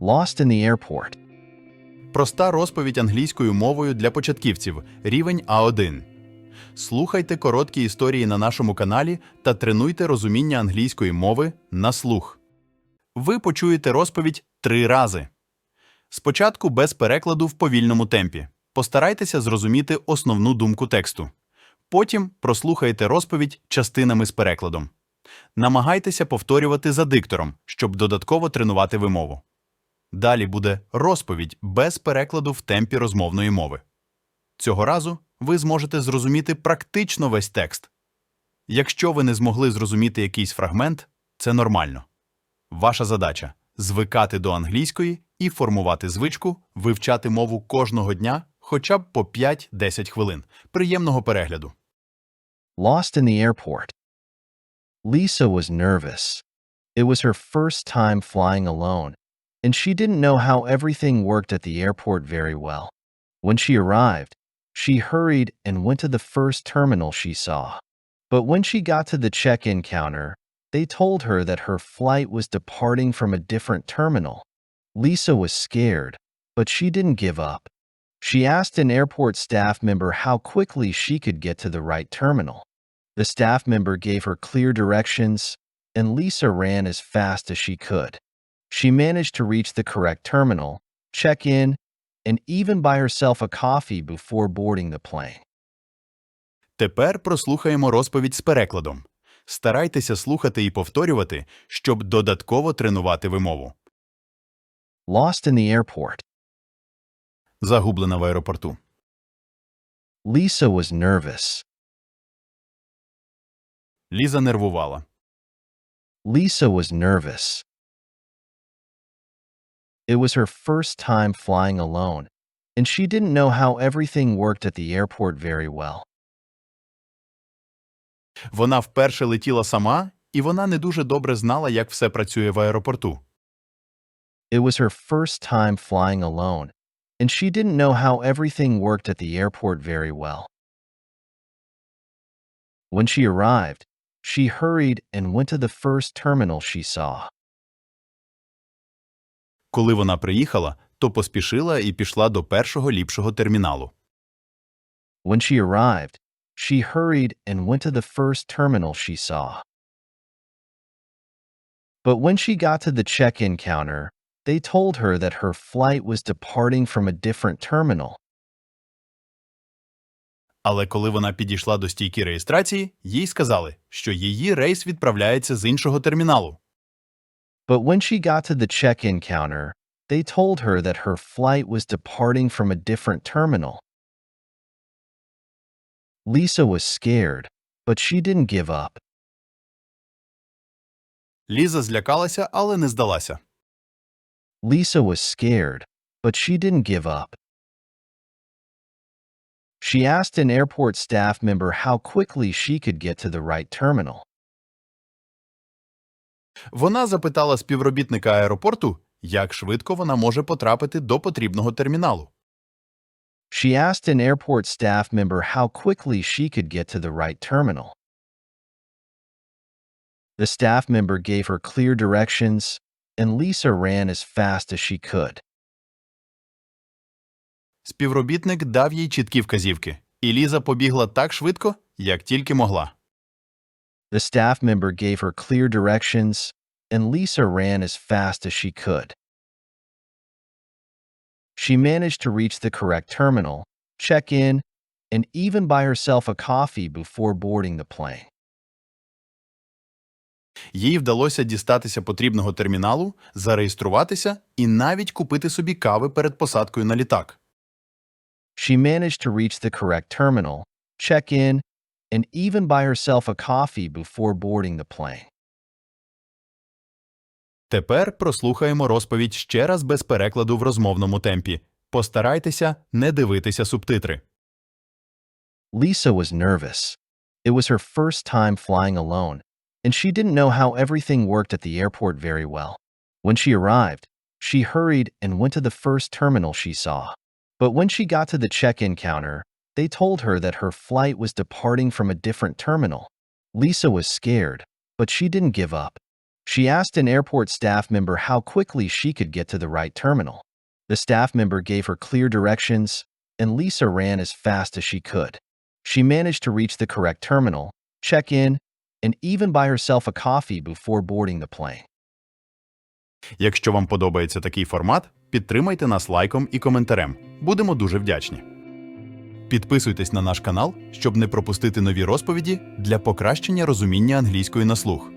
Lost in the airport. Проста розповідь англійською мовою для початківців. Рівень А1. Слухайте короткі історії на нашому каналі та тренуйте розуміння англійської мови на слух. Ви почуєте розповідь три рази. Спочатку без перекладу в повільному темпі. Постарайтеся зрозуміти основну думку тексту. Потім прослухайте розповідь частинами з перекладом. Намагайтеся повторювати за диктором, щоб додатково тренувати вимову. Далі буде розповідь без перекладу в темпі розмовної мови. Цього разу ви зможете зрозуміти практично весь текст. Якщо ви не змогли зрозуміти якийсь фрагмент, це нормально. Ваша задача звикати до англійської і формувати звичку, вивчати мову кожного дня хоча б по 5-10 хвилин. Приємного перегляду. Lost in the airport. Lisa was nervous. It was her first time flying alone, and she didn't know how everything worked at the airport very well. When she arrived, she hurried and went to the first terminal she saw. But when she got to the check in counter, they told her that her flight was departing from a different terminal. Lisa was scared, but she didn't give up. She asked an airport staff member how quickly she could get to the right terminal. The staff member gave her clear directions, and Lisa ran as fast as she could. She managed to reach the correct terminal, check in, and even buy herself a coffee before boarding the plane. Тепер прослухаємо розповідь з перекладом. Старайтеся слухати і повторювати, щоб додатково тренувати вимову. Lost in the airport, Загублена в аеропорту. Lisa was nervous. Ліза нервувала. Lisa was nervous. It was her first time flying alone, and she didn't know how everything worked at the airport very well. Вона вперше летіла сама, і вона не дуже добре знала, як все працює в аеропорту. It was her first time flying alone, and she didn't know how everything worked at the airport very well. When she arrived, she hurried and went to the first terminal she saw. Коли вона приїхала, то поспішила і пішла до першого ліпшого терміналу. When she arrived, she hurried and went to the first terminal she saw. But when she got to the check in counter, they told her that her flight was departing from a different terminal. Але коли вона підійшла до стійки реєстрації, їй сказали, що її рейс відправляється з іншого терміналу. But when she got to the check in counter, they told her that her flight was departing from a different terminal. Lisa was scared, but she didn't give up. Ліза злякалася, але не здалася. Lisa was scared, but she didn't give up. She asked an airport staff member how quickly she could get to the right terminal. Вона запитала співробітника аеропорту, як швидко вона може потрапити до потрібного терміналу. She asked an airport staff member how quickly she could get to the right terminal. The staff member gave her clear directions, and Lisa ran as fast as she could. Співробітник дав їй чіткі вказівки, і Ліза побігла так швидко, як тільки могла. The staff member gave her clear directions, and Lisa ran as fast as she could. She managed to reach the correct terminal, check in, and even buy herself a coffee before boarding the plane. Їй вдалося дістатися потрібного терміналу, зареєструватися і навіть купити собі кави перед посадкою на літак. She managed to reach the correct terminal, check in, and even buy herself a coffee before boarding the plane. Тепер прослухаємо розповідь ще раз без перекладу в розмовному темпі. Постарайтеся не дивитися субтитри. Lisa was nervous. It was her first time flying alone, and she didn't know how everything worked at the airport very well. When she arrived, she hurried and went to the first terminal she saw. But when she got to the check in counter, they told her that her flight was departing from a different terminal. Lisa was scared, but she didn't give up. She asked an airport staff member how quickly she could get to the right terminal. The staff member gave her clear directions, and Lisa ran as fast as she could. She managed to reach the correct terminal, check in, and even buy herself a coffee before boarding the plane. Якщо вам подобається такий формат, підтримайте нас лайком і коментарем. Будемо дуже вдячні. Підписуйтесь на наш канал, щоб не пропустити нові розповіді для покращення розуміння англійської на слух.